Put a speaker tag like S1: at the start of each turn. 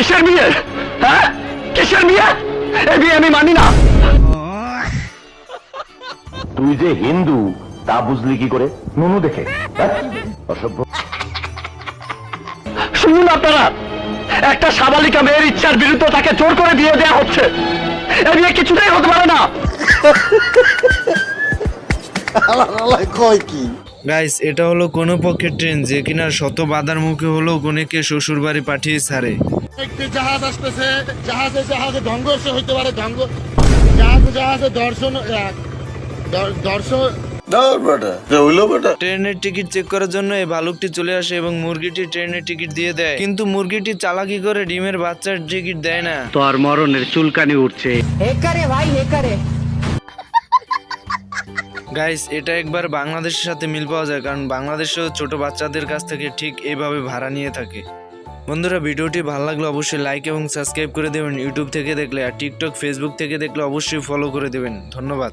S1: কিসের বিয়ে? হ্যাঁ? কিসের বিয়ে? এই বিয়ে আমি মানি না।
S2: তুই যে হিন্দু তা বুঝলি কি করে? নুনু দেখে। হ্যাঁ? অসভ্য।
S1: শুনুন আপনারা একটা সাবালিকা মেয়ের ইচ্ছার বিরুদ্ধে তাকে জোর করে বিয়ে দেওয়া হচ্ছে। এ বিয়ে কিছুতেই হতে পারে না।
S3: কয় কি?
S4: গাইস এটা হলো কোনো পক্ষের ট্রেন যে কিনা শত বাধার মুখে হলেও গনেকে শ্বশুর বাড়ি পাঠিয়ে ছাড়ে।
S3: একটি জাহাজ আসতেছে জাহাজে জাহাজে হইতে পারে জাহাজে দর্শন দর্শন।
S4: ট্রেনের টিকিট চেক করার জন্য এই ভালুকটি চলে আসে এবং মুরগিটি ট্রেনের টিকিট দিয়ে দেয়। কিন্তু মুরগিটি চালাকি করে ডিমের বাচ্চার টিকিট দেয় না।
S1: তো আর মরণের চুলকানি উঠছে।
S5: ভাই
S4: গাইস এটা একবার বাংলাদেশের সাথে মিল পাওয়া যায়, কারণ বাংলাদেশেও ছোট বাচ্চাদের কাছ থেকে ঠিক এইভাবে ভাড়া নিয়ে থাকে। বন্ধুরা, ভিডিওটি ভালো লাগলে অবশ্যই লাইক এবং সাবস্ক্রাইব করে দেবেন। ইউটিউব থেকে দেখলে আর টিকটক ফেসবুক থেকে দেখলে অবশ্যই ফলো করে দেবেন। ধন্যবাদ।